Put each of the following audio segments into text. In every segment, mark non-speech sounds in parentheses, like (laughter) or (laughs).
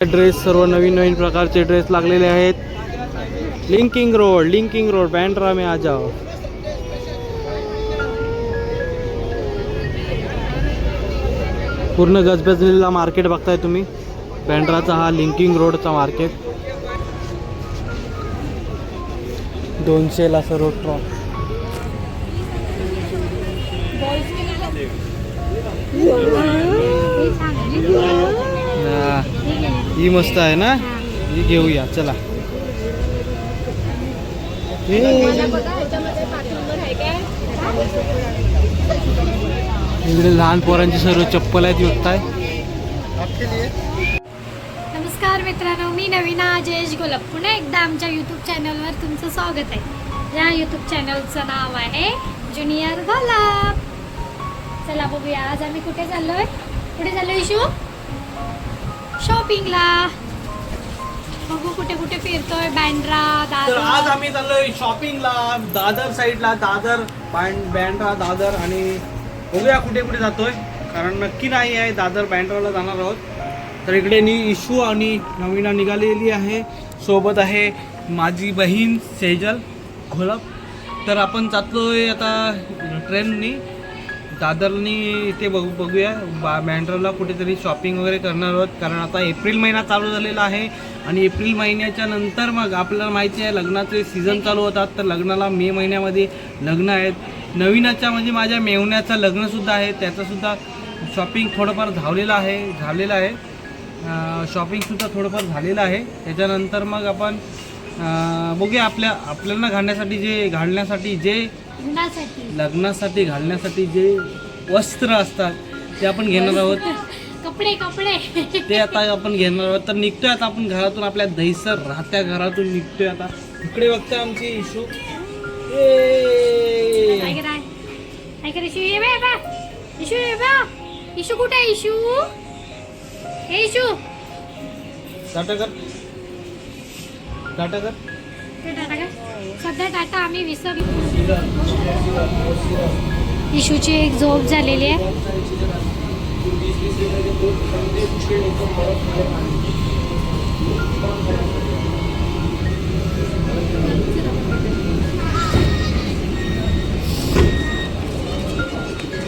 Dress सर्व नवीन नवीन प्रकारचे dress लागलेले आहेत. Linking road linking road Bandra में आ जाओ. पूर्ण गजबजलेला मार्केट बघताय तुम्ही. बँड्राचा हा लिंकिंग रोडचा मार्केट दोनशेला सर्व ट्रॉप हा. मस्त आहे ना? ही घेऊया चला. हे. इकडे लहान पोरांची सर्व चप्पल आहेत विकताय नमस्कार मित्रांनो मी नवीना जयेश गोलप. पुन्हा एकदा आमच्या यूट्यूब चॅनलवर तुमचं स्वागत आहे. या यूट्यूब चॅनलचं नाव आहे ज्युनियर गोलप. चला बघूया आज आम्ही कुठे चाललोय? कुठे चाललोय इशू? शॉपिंगला बघू कुठे कुठे फिरतोय बँड्रा तर आज दादर आम्ही चाललोय शॉपिंगला दादर साईडला दादर बँड बँड्रा दादर आणि बघूया कुठे कुठे जातोय. कारण नक्की नाही आहे दादर बँड्राला जाणार आहोत. तर इकडे नी इशू आणि नवीना निघालेली आहे. सोबत आहे माझी बहीण सेजल घोलप. तर आपण जातोय आता ट्रेननी दादरनी इथे बघू बघूया. बा बँड्राला कुठेतरी शॉपिंग वगैरे करणार आहोत. कारण आता एप्रिल महिना चालू झालेला आहे. आणि एप्रिल महिन्याच्या नंतर मग आपल्याला माहिती आहे लग्नाचे सीझन चालू होतात. तर लग्नाला मे महिन्यामध्ये लग्न आहेत. नवीनाच्या म्हणजे माझ्या मेवण्याचं लग्नसुद्धा आहे. त्याचंसुद्धा शॉपिंग थोडंफार धावलेलं आहे झालेलं आहे. शॉपिंगसुद्धा थोडंफार झालेलं आहे. त्याच्यानंतर मग आपण बघूया आपल्या आपल्याला घालण्यासाठी जे घालण्यासाठी जे लग्नासाठी. लग्नासाठी घालण्यासाठी जे वस्त्र असतात ते आपण घेणार आहोत. कपडे कपडे. ते आता आपण घेणार आहोत. तर निघतोय आता आपण घरातून आपल्या दहीसर राहत्या घरातून निघतोय आता. इकडे बघतोय आमची इशू. काय कराय काय कर इशू. ये बे बा. इशू ये बा. इशू कुठे आहे इशू? हे इशू. टाटा कर. टाटा कर. टाटा सध्या टाटा आम्ही विसरलो इशूची एक झोप झालेली आहे.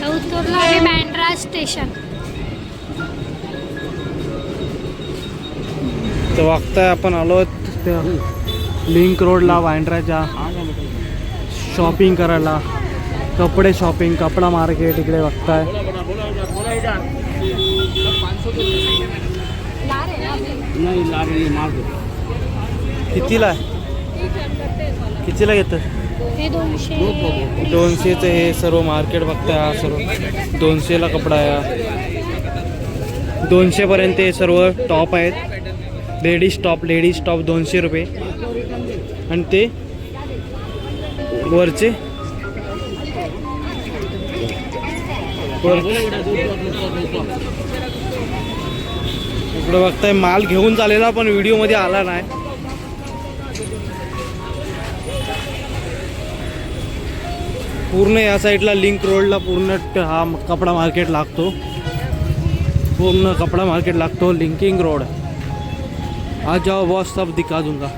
तर उतरलो आम्ही बँड्रा स्टेशन तर वागताय आपण आलो त्या लिंक रोडला वांड्राच्या शॉपिंग करायला. कपडे शॉपिंग कपडा मार्केट इकडे बघताय. कितीला आहे? कितीला घेतं दोनशे दोनशेचं हे सर्व मार्केट बघताय हा सर्व. दोनशेला कपडा आहे दोनशेपर्यंत हे सर्व टॉप आहेत. लेडीज टॉप लेडीज टॉप दोनशे रुपये. आणि ते वरचे. इकडे बघताय माल घेऊन चालेला पण व्हिडिओमध्ये आला नाही. पूर्ण या साईडला लिंक रोडला पूर्ण हा कपडा मार्केट लागतो. पूर्ण कपडा मार्केट लागतो लिंकिंग रोड आज जाओ बॉस सब दिखा दूंगा.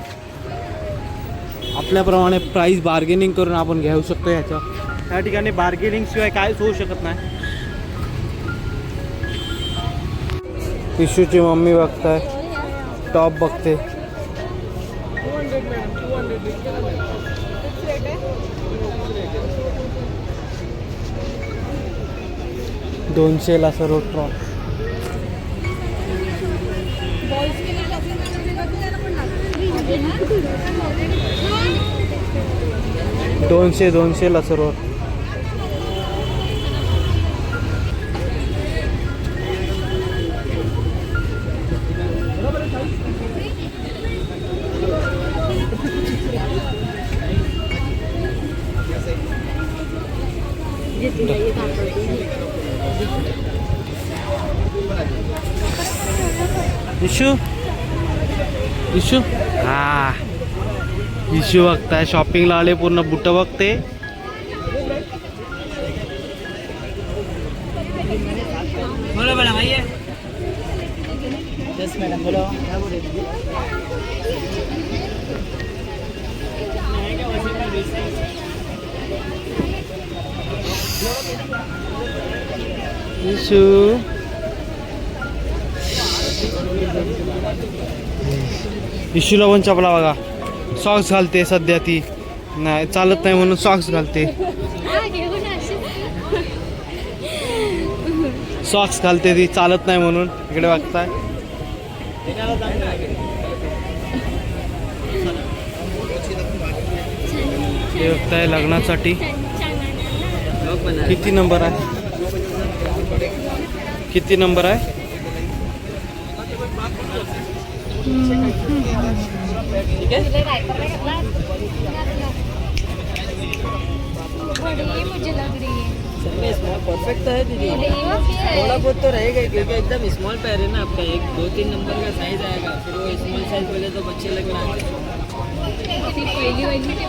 आपल्याप्रमाणे प्राईस बार्गेनिंग करून आपण घेऊ शकतो याचं. त्या ठिकाणी बार्गेनिंग शिवाय काहीच होऊ शकत नाही. इशूची मम्मी बघताय. टॉप बघते. दोनशेला सर्व ट्रॉप दोनशे दोनशेला सर्व इशू? इशू? हा. इशू बघताय शॉपिंगला आले पूर्ण बुट बघते इशू इशूला पण चपला बघा. सॉक्स घालते सध्या ती. नाही चालत नाही म्हणून सॉक्स घालते. सॉक्स घालते ती चालत नाही म्हणून. इकडे वागताय ते बघताय लग्नासाठी. किती नंबर आहे? किती नंबर आहे? नाही घातला? मुझे लग रही है स्मॉल परफेक्ट है दीदी थोड़ा बहुत तो रहेगा क्योंकि एकदम स्मॉल पैर है ना आपका एक दो तीन नंबर का साइज़ आएगा फिर वो स्मॉल साइज़ बोले तो बच्चे पहिली वहिनी है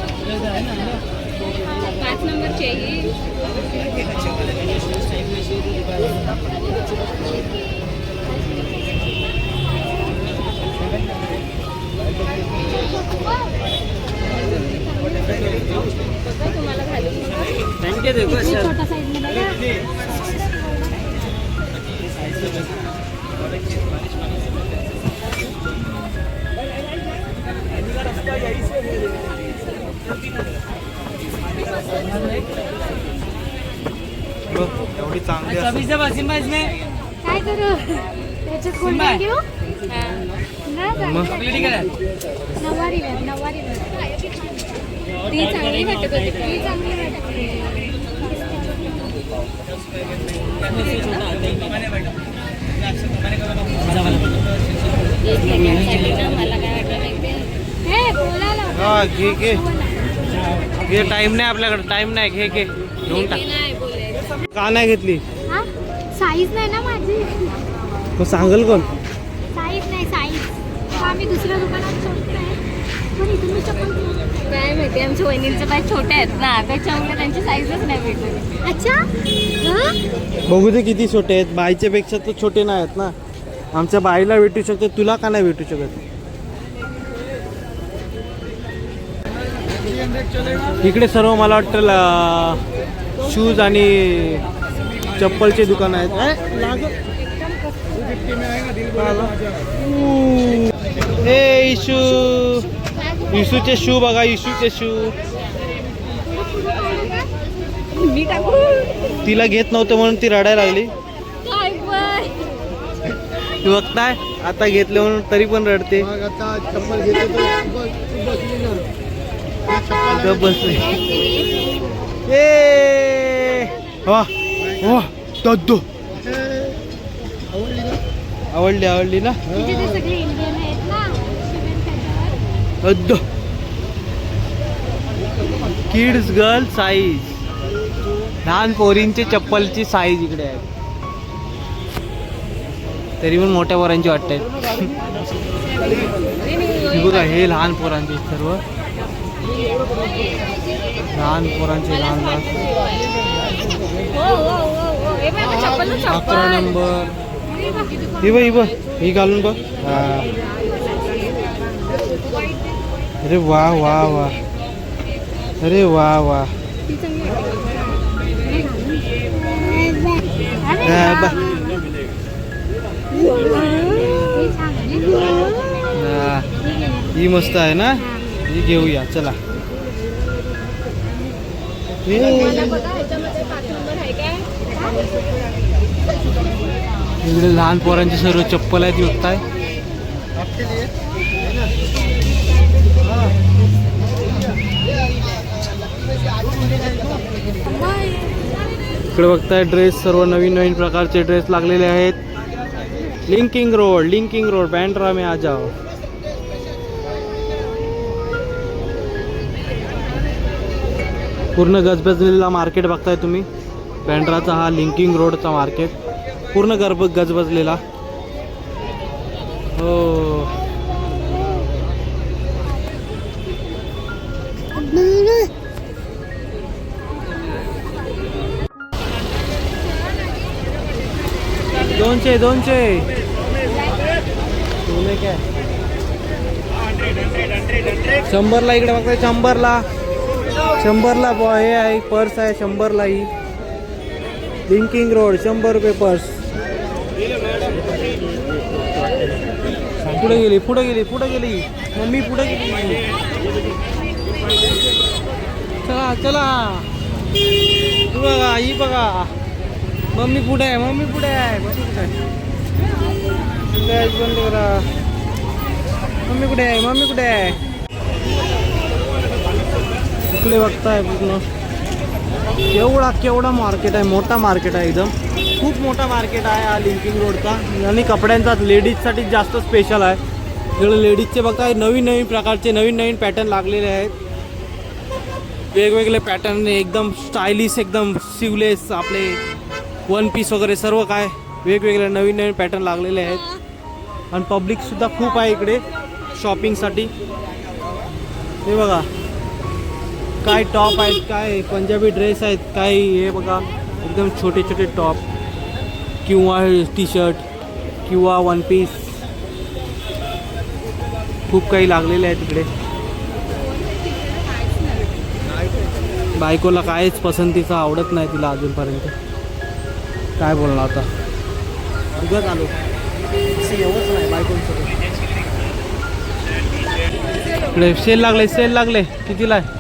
पाच नंबर चाहिए इसमें काय करू? गोल्डन घेऊ? नाही मग? चॉकलेटी कलर नवारी वेळ नवारी वेळ ती चांगली वाटत होती. ती चांगली वाटत होती. एक घेण्यासाठी ना मला काय वाटलं माहिती हे बोलायला हा घे घे. घे टाइम नाही आपल्याकडे. टाइम नाही. घे घे. घेऊन टाक. का नाही घेतली? साईज नाही ना माझी? मग सांगल कोण? साईज नाही साईज. आम्ही दुसऱ्या दुकानात शोधतोय. पण इथून मी चप्पल घेऊ. काय माहिती आमच्या वहिनींचे पाय छोटे आहेत ना त्याच्यामुळे त्यांची साईजच नाही भेटत अच्छा? हा? बघू दे किती छोटे आहेत. बाईच्या पेक्षा तर छोटे नाही आहेत ना. आमच्या बाईला भेटू शकते तुला का नाही भेटू शकत? इकडे सर्व मला वाटतं शूज आणि चप्पलचे दुकान आहेत. हे इशू. इशूचे शू बघा इशूचे शू. तिला घेत नव्हतं म्हणून ती रडायला लागली. तू बघताय आता घेतले म्हणून तरी पण रडते. बसले ए. वा. वा दद्दू आवडली आवडली ना तिथे किड्स गर्ल साईज लहान पोरींची चप्पलची साईज इकडे आहे तरी पण मोठ्या पोरांची वाटते बघा हे लहान पोरांचे सर्व लहान पोरांचे लहान लहान अकरा चप्पल नंबर ही बघ ही बघ ही घालून बघ हा. अरे वा वा वा अरे वा वा अरे हा, वा. बा. हे चांगली हा. ही मस्त आहे ना ही घेऊया चला हे. इकडे लहान पोरांची सर्व चप्पल आहेत विकताय इकडे बघताय ड्रेस सर्व नवीन नवीन प्रकारचे ड्रेस लागलेले आहेत. Linking road linking road Bandra मे आ जाओ. पूर्ण गजबजलेला मार्केट बघताय तुम्ही. बँड्राचा हा लिंकिंग रोडचा मार्केट. पूर्ण गर्भ गजबजलेला. हो. दोनशे दोनशे. काय शंभरला इकडे बघताय शंभरला. शंभरला हे आहे पर्स आहे शंभरला ही. लिंकिंग रोड शंभर रुपये पर्स. पुढे गेली पुढे गेली पुढे गेली. मम्मी पुढे गेली. चला चला. तू बघा ही बघा. मम्मी पुढे आहे मम्मी पुढे आहे मम्मी कुठे आहे. गॅस बंद करा. मम्मी कुठे आहे मम्मी कुठे आहे? इकडे बघताय पूर्ण? केवढा केवढा मार्केट आहे मोठा मार्केट आहे एकदम खूप मोठा मार्केट आहे हा लिंकिंग रोडचा आणि कपड्यांचा लेडीजसाठी जास्त स्पेशल आहे. इकडे लेडीजचे बघताय नवीन नवीन प्रकारचे नवीन नवीन पॅटर्न लागलेले आहेत. वेगवेगळे पॅटर्न एकदम स्टायलिश एकदम सिवलेस आपले वन पीस वगैरे सर्व काय वेगवेगळे नवीन नवीन पॅटर्न लागलेले आहेत. आणि पब्लिकसुद्धा खूप आहे इकडे शॉपिंगसाठी हे बघा. काय टॉप आहेत काय पंजाबी ड्रेस आहेत काय हे बघा. एकदम छोटे छोटे टॉप किंवा टी शर्ट किंवा वन पीस खूप काही लागलेले आहेत तिकडे बायकोला काहीच पसंतीचं आवडत नाही तिला अजूनपर्यंत. काय बोलणार आता? उगत आलो. एवढंच नाही बायकोंसोबत सेल लागले सेल लागले. कितीला आहे?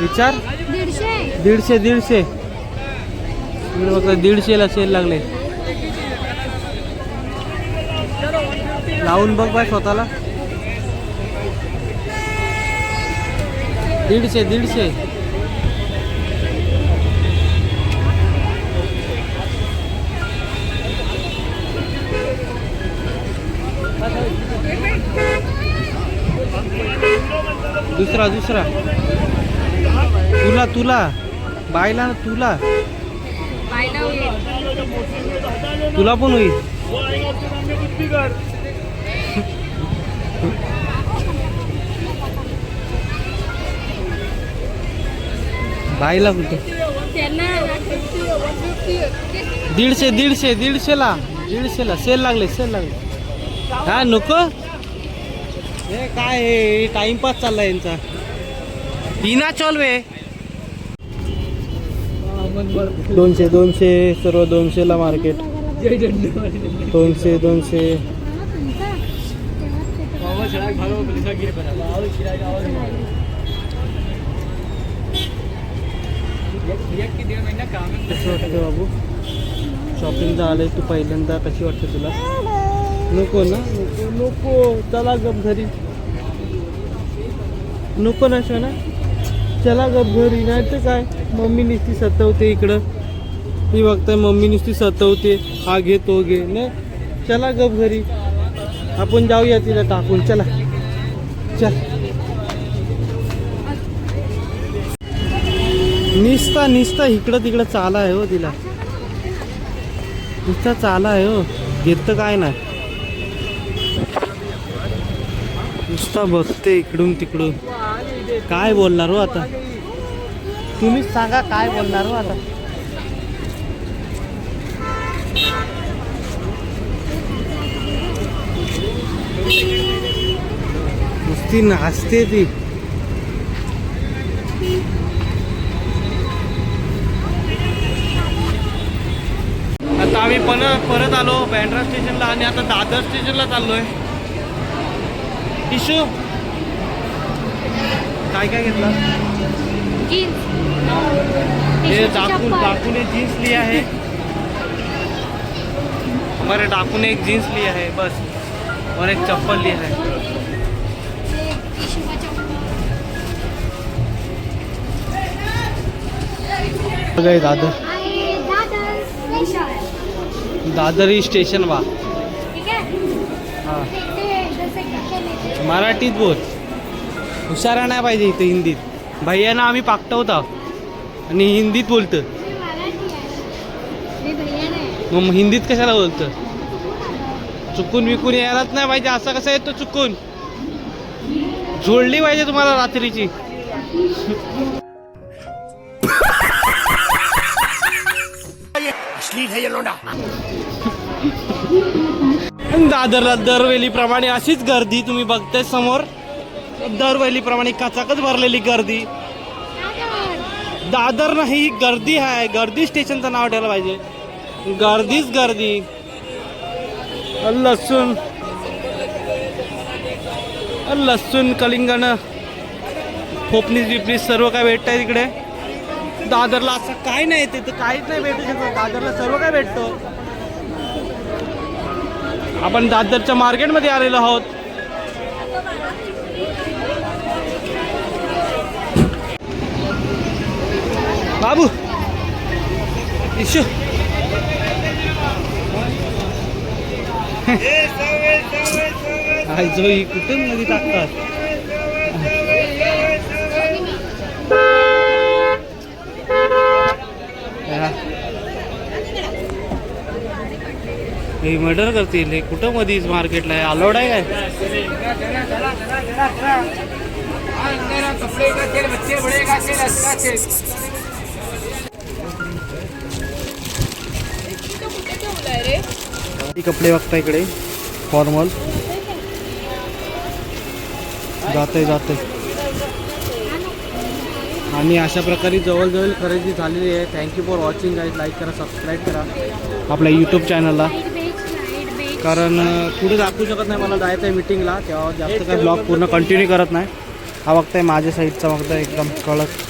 विचार? दीडशे. दीडशे दीडशे. दीडशेला सेल लागले. लावून बघ बाय स्वतःला. दीडशे दीडशे. दुसरा दुसरा. तुला तुला. बायला ना तुला तुला पण होईल. बाईला कुठे? दीडशे दीडशे दीडशेला. दीडशेला. सेल लागले सेल लागले. हा नको. हे काय टाइमपास चाललाय यांचा. हिना चॉलवे दोनशे दोनशे सर्व दोनशेला मार्केट. दोनशे दोनशे. कसं वाटतं बाबू? शॉपिंग आले तू पहिल्यांदा कशी वाटते तुला? नको ना? नको नको चला गप घरी. नको ना शोना. चला गप घरी नाही तर काय? मम्मी नुसती सतवते इकडं. मी बघताय मम्मी नुसती सतवते. हा घे तो घे. नाही चला गप घरी. आपण जाऊया तिला टाकून. चला. चल. निसता निसता इकडं तिकडं चाला आहे हो तिला. नुसता चाला आहे हो. घेत काय नाही. नुसता बघते इकडून तिकडून. काय बोलणार हो आता? तुम्हीच सांगा काय बोलणार हो आता. नुसती नाचते ती. आता आम्ही पण परत आलो बँड्रा स्टेशनला आणि आता दादर स्टेशनला चाललोय. इशू काय काय घेतलं? जीन्स. हे डाकू डाकू ने जीन्स लिया है हमारे डाकू ने एक जीन्स लिया है बस. और एक चप्पल लिया है बघा दादर. दादर ही स्टेशन आहे. हा. जसे की मराठीत बोल. हुशारा नाही पाहिजे इथं हिंदीत. भैयाना आम्ही पाकटवत. आणि हिंदीत बोलतं मग हिंदीत कशाला बोलतं चुकून विकून यायलाच नाही पाहिजे. असं कसं येतो चुकून? जोडली पाहिजे तुम्हाला रात्रीची. (laughs) दादरला दरवेलीप्रमाणे अशीच गर्दी तुम्ही बघताय समोर. दरवेळीप्रमाणे कचाकच भरलेली गर्दी. दादर नाही गर्दी आहे गर्दी स्टेशनचं नाव ठेवलं पाहिजे. गर्दीच गर्दी. लसूण. लसूण कलिंगण. खोपनीस बिपणीस सर्व काय भेटत आहे तिकडे? दादरला असं काय नाही तिथं काहीच नाही भेटू शकत. दादरला सर्व काय भेटतो? आपण दादरच्या मार्केटमध्ये आलेलो आहोत. बाबू. इशू. आई ही कुठून मध्ये टाकतात? हे. मर्डर करतील. हे कुठं मधीच मार्केटला आहे? अलाउड आहे काय? कपडे बघता इकडे. फॉर्मल जाते जाते आणि अशा प्रकारे जवळजवळ खरेदी झालेली आहे. Thank you for watching guys like करा सबस्क्राईब करा. आपल्या यूट्यूब चॅनलला कारण कुठे दाखवू शकत नाही मला. जायचं आहे मिटिंगला तेव्हा जास्त काही ब्लॉग पूर्ण कंटिन्यू करत नाही. हा बघताय माझ्या साईडचा बघताय. एकदम कळत.